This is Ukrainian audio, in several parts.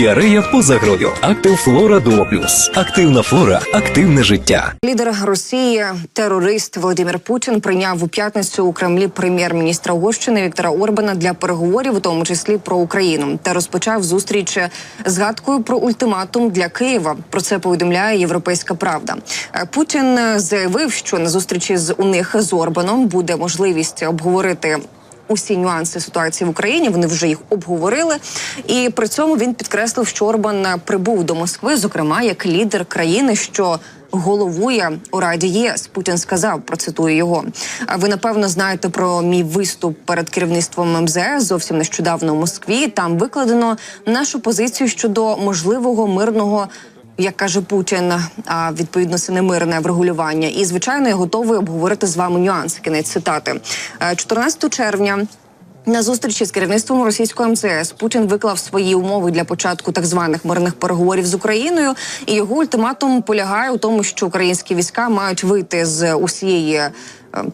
Діарея поза грою. Актив Флора Дуо. Активна флора, активне життя. Лідер Росії, терорист Володимир Путін прийняв у п'ятницю у Кремлі прем'єр-міністра Угорщини Віктора Орбана для переговорів, у тому числі про Україну, та розпочав зустріч згадкою про ультиматум для Києва. Про це повідомляє Європейська Правда. Е, Путін заявив, що на зустрічі з у них з Орбаном буде можливість обговорити. Усі нюанси ситуації в Україні вони вже їх обговорили, і при цьому він підкреслив, що Орбан прибув до Москви, зокрема як лідер країни, що головує у Раді ЄС. Путін сказав, процитую його. А ви напевно знаєте про мій виступ перед керівництвом МЗС зовсім нещодавно у Москві. Там викладено нашу позицію щодо можливого мирного. Як каже Путін, а відповідно це не мирне врегулювання. І звичайно, я готовий обговорити з вами нюанси. Кінець цитати Е, 14 червня. На зустрічі з керівництвом російського МЗС Путін виклав свої умови для початку так званих мирних переговорів з Україною. І його ультиматум полягає у тому, що українські війська мають вийти з усієї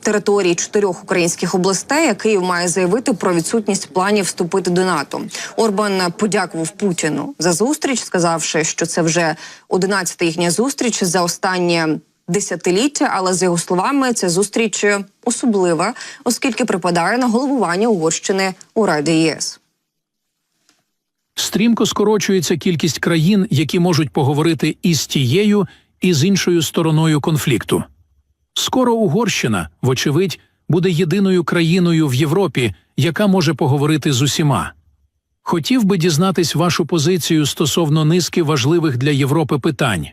території чотирьох українських областей. Київ має заявити про відсутність планів вступити до НАТО. Орбан подякував Путіну за зустріч, сказавши, що це вже 11-та їхня зустріч за останнє десятиліття. Але за його словами, ця зустріч особлива, оскільки припадає на головування Угорщини у Раді ЄС. Стрімко скорочується кількість країн, які можуть поговорити і з тією, і з іншою стороною конфлікту. Скоро Угорщина, вочевидь, буде єдиною країною в Європі, яка може поговорити з усіма. Хотів би дізнатись вашу позицію стосовно низки важливих для Європи питань.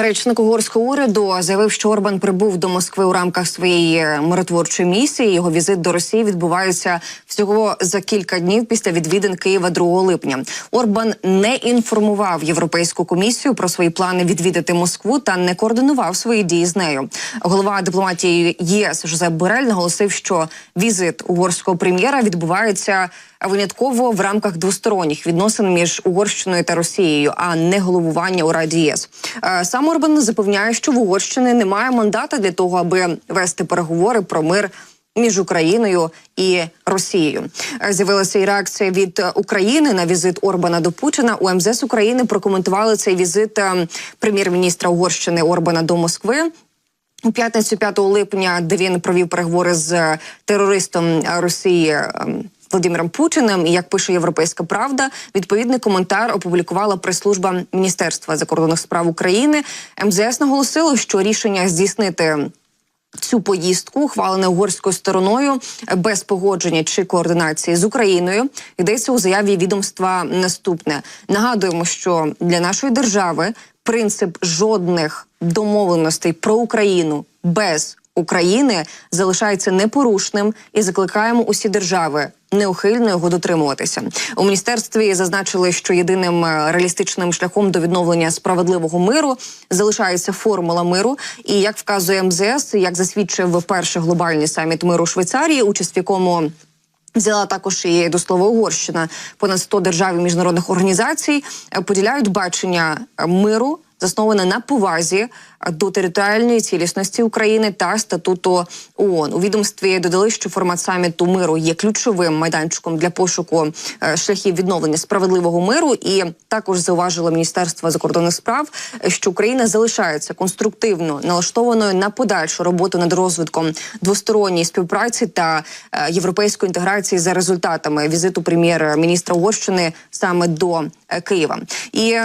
Речник угорського уряду заявив, що Орбан прибув до Москви у рамках своєї е, миротворчої місії. Його візит до Росії відбувається всього за кілька днів після відвідин Києва 2 липня. Орбан не інформував Європейську комісію про свої плани відвідати Москву та не координував свої дії з нею. Голова дипломатії ЄС Жозеп Борель наголосив, що візит угорського прем'єра відбувається винятково в рамках двосторонніх відносин між Угорщиною та Росією, а не головування у Раді ЄС. Е, Сам Орбан запевняє, що в Угорщини немає мандата для того, аби вести переговори про мир. Між Україною і Росією Е, з'явилася і реакція від е, України на візит Орбана до Путіна. У МЗС України прокоментували цей візит е, прем'єр-міністра Угорщини Орбана до Москви. У п'ятницю 5 липня, де він провів переговори з терористом Росії. Володимиром Путіним, і як пише Європейська Правда, відповідний коментар опублікувала прес-служба Міністерства закордонних справ України. МЗС наголосило, що рішення здійснити цю поїздку, ухвалене угорською стороною без погодження чи координації з Україною, йдеться у заяві відомства наступне. Нагадуємо, що для нашої держави принцип жодних домовленостей про Україну без України залишається непорушним і закликаємо усі держави неухильно його дотримуватися. У міністерстві зазначили, що єдиним е, реалістичним шляхом до відновлення справедливого миру залишається формула миру. І як вказує МЗС, як засвідчив перший глобальний саміт миру Швейцарії, участь в якому Взяла також і до слова Угорщина. Понад 100 держав і міжнародних організацій е, поділяють бачення е, миру, засноване на повазі е, до територіальної цілісності України та статуту ООН. У відомстві додали, що формат саміту миру є ключовим майданчиком для пошуку е, шляхів відновлення справедливого миру. І також зауважило Міністерство закордонних справ, що Україна залишається конструктивно налаштованою на подальшу роботу над розвитком двосторонньої співпраці та е, європейської інтеграції за результатами візиту прем'єр-міністра Угорщини саме до Києва. І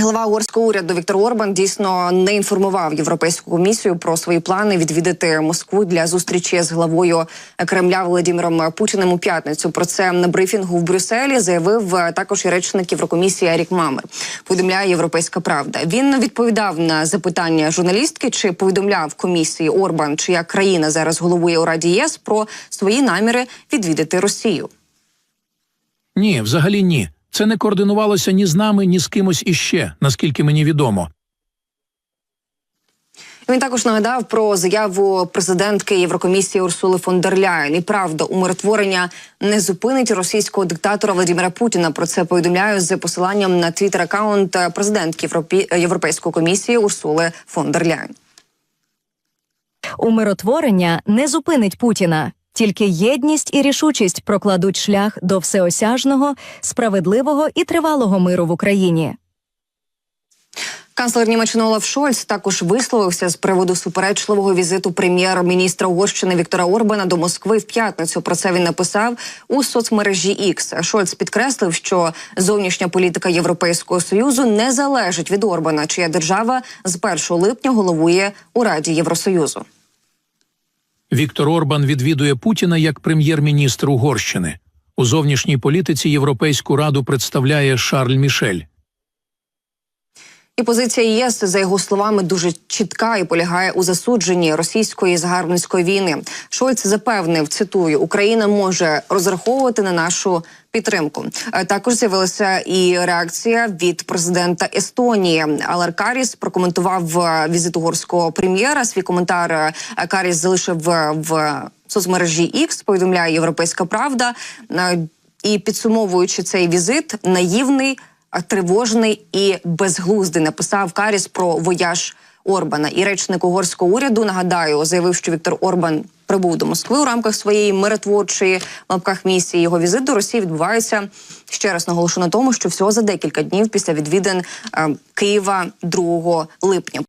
Голова угорського уряду Віктор Орбан дійсно не інформував європейську комісію про свої плани відвідати Москву для зустрічі з главою Кремля Володимиром Путіним у п'ятницю. Про це на брифінгу в Брюсселі заявив е, також і речник Єврокомісії Ерік Мамер. Повідомляє Європейська Правда. Він відповідав на запитання журналістки, чи повідомляв комісії Орбан, чия країна зараз головує у Раді ЄС про свої наміри відвідати Росію. Ні, взагалі ні. Це не координувалося ні з нами, ні з кимось іще, наскільки мені відомо. Він також нагадав про заяву президентки Єврокомісії Урсули фон дер Ляєн. І правда, умиротворення не зупинить російського диктатора Владимира Путіна. Про це повідомляю з посиланням на твіттер аккаунт президентки Європі... Європейської комісії Урсули фон дер Ляєн. Умиротворення не зупинить Путіна. Тільки єдність і рішучість прокладуть шлях до всеосяжного, справедливого і тривалого миру в Україні. Канцлер Німеччини Олаф Шольц також висловився з приводу суперечливого візиту прем'єр-міністра Угорщини Віктора Орбана до Москви в п'ятницю. Про це він написав у соцмережі X. Шольц підкреслив, що зовнішня політика Європейського союзу не залежить від Орбана, чия держава з 1 липня головує у Раді Євросоюзу. Віктор Орбан відвідує Путіна як прем'єр-міністр Угорщини. У зовнішній політиці Європейську раду представляє Шарль Мішель. І позиція ЄС, за його словами, дуже чітка і полягає у засудженні російської загарбницької війни. Шольц запевнив, цитую, Україна може розраховувати на нашу підтримку. Е, Також з'явилася і реакція від президента Естонії. Алар Каріс прокоментував е, візит угорського прем'єра. Свій коментар е, Каріс залишив в соцмережі X, повідомляє Європейська Правда. І підсумовуючи цей візит, наївний тривожний і безглуздий написав Каріс про вояж Орбана. І речник угорського уряду нагадаю заявив, що Віктор Орбан прибув до Москви у рамках своєї миротворчої в лапках місії. Його візит до Росії відбувається ще раз наголошу на тому, що всього за декілька днів після відвідин е, Києва 2 липня.